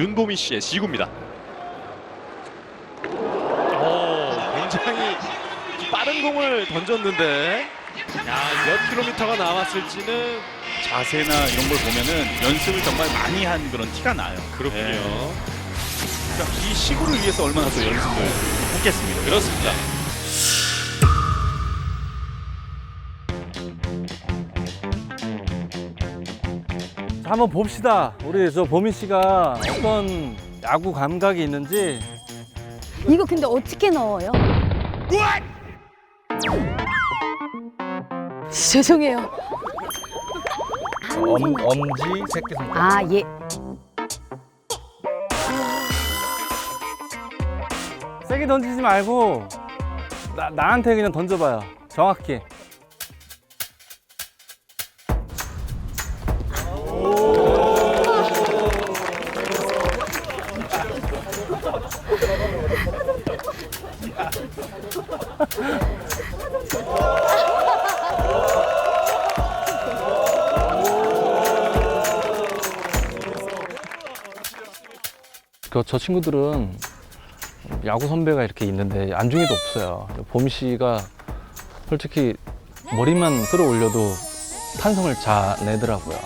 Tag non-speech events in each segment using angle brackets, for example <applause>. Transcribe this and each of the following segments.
윤보미 씨의 지구입니다. 오, 굉장히 빠른 공을 던졌는데 야, 몇 킬로미터가 나왔을지는 자세나 이런 걸 보면은 연습을 정말 많이 한 그런 티가 나요. 그렇군요. 네. 그러니까 이 시구를 위해서 얼마나 또 연습을 했겠습니까? 그렇습니다. 한번 봅시다. 우리 저 보민 씨가 어떤 야구 감각이 있는지 이거 근데 어떻게 넣어요? 죄송해요. 엄, 엄지 새끼손가락. 아, 예. 세게 던지지 말고 나, 나한테 그냥 던져봐요. 정확히. 그 저 친구들은 야구 선배가 이렇게 있는데 안중에도 없어요. 보미 씨가 솔직히 머리만 끌어올려도 탄성을 자내더라고요.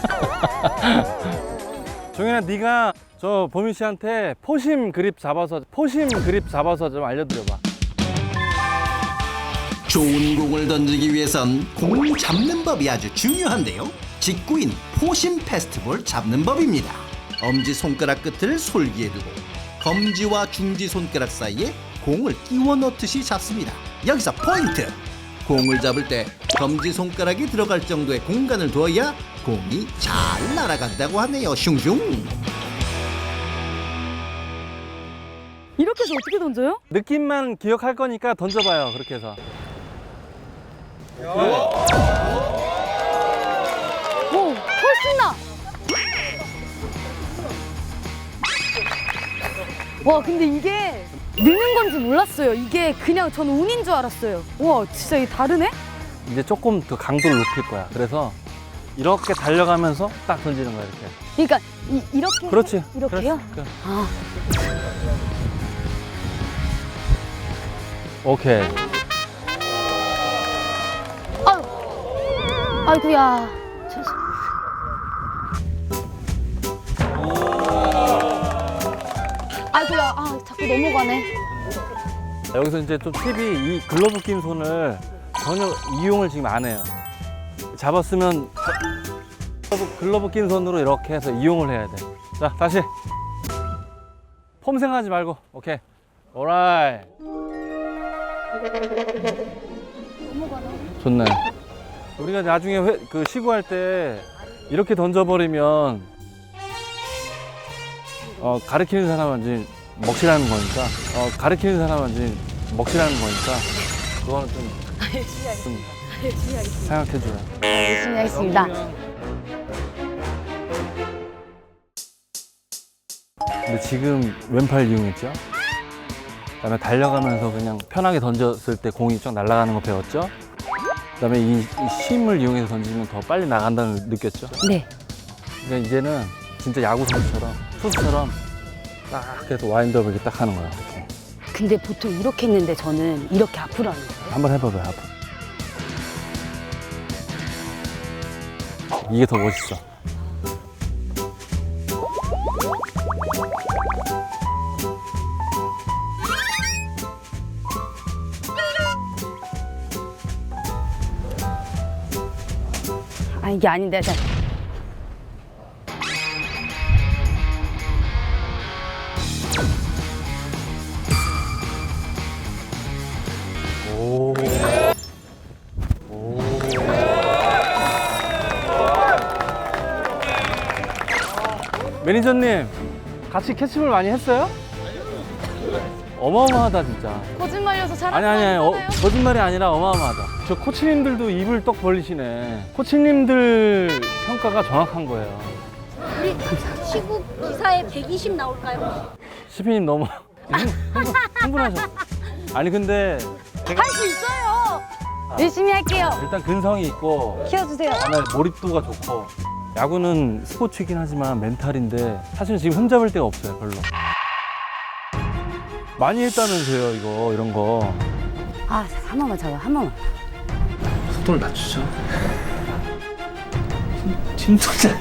<laughs> 종현아, 네가 저 보미 씨한테 포심 그립 잡아서 포심 그립 잡아서 좀 알려드려봐. 좋은 공을 던지기 위해선 공 잡는 법이 아주 중요한데요. 직구인 포심 페스티벌 잡는 법입니다. 엄지 손가락 끝을 솔기에 두고 검지와 중지 손가락 사이에 공을 끼워 넣듯이 잡습니다. 여기서 포인트! 공을 잡을 때 검지 손가락이 들어갈 정도의 공간을 둬야 공이 잘 날아간다고 하네요. 슝슝! 이렇게 해서 어떻게 던져요? 느낌만 기억할 거니까 던져봐요. 그렇게 해서. 오, 훨씬 나! 와, 근데 이게 느는 건지 몰랐어요. 이게 그냥 저는 운인 줄 알았어요. 와, 진짜 이게 다르네? 이제 조금 더 강도를 높일 거야. 그래서 이렇게 달려가면서 딱 던지는 거야. 이렇게. 그러니까 이, 이렇게 그렇지. 이렇게요? 그렇지. 그- 아, 오케이. 아이고야. 아이고야, 아 자꾸 넘어가네. 여기서 이제 좀 팁이 이 글러브 낀 손을 전혀 이용을 지금 안 해요. 잡았으면 저- 글러브, 글러브 낀 손으로 이렇게 해서 이용을 해야 돼. 자, 다시. 폼 생각하지 말고. 오케이. 오라이. 좋네. 우리가 나중에 회, 그 시구할 때 이렇게 던져버리면 어, 가르치는 사람은 이제 먹칠하는 거니까 어, 가르치는 사람은 이제 먹칠하는 거니까 그거는 좀, 좀 생각해줘요. 열심히 하겠습니다. 근데 지금 왼팔 이용했죠? 그다음에 달려가면서 그냥 편하게 던졌을 때 공이 쫙 날아가는 거 배웠죠? 그다음에 이, 이 힘을 이용해서 던지면 더 빨리 나간다는 걸 느꼈죠? 네. 그러니까 이제는 진짜 야구 선수처럼 투수처럼 딱 해서 와인드업을 이렇게 딱 하는 거야. 이렇게. 근데 보통 이렇게 했는데 저는 이렇게 앞으로 하는 거예요. 한번 해봐봐요, 앞으로. 이게 더 멋있어. 아 이게 아닌데. 자. 오. 매니저님, 같이 캐치볼 많이 했어요? 어마어마하다 진짜. 거짓말이어서 아니 아니 아니 어, 거짓말이 아니라 어마어마하다. 저 코치님들도 입을 떡 벌리시네. 코치님들 평가가 정확한 거예요. 우리 시국 기사에 120 나올까요? 시피님 너무 <laughs> 흥분, 흥분하셔. 아니 근데 제가 할수 있어요. 열심히 할게요. 일단 근성이 있고 키워주세요. 그다음에 몰입도가 좋고 야구는 스포츠이긴 하지만 멘탈인데 사실 지금 흠잡을 데가 없어요 별로 많이 했다면서요 이거 이런 거. 아, 한 번만 잡아, 한 번만. 속도를 낮추죠. 팀, 팀 소장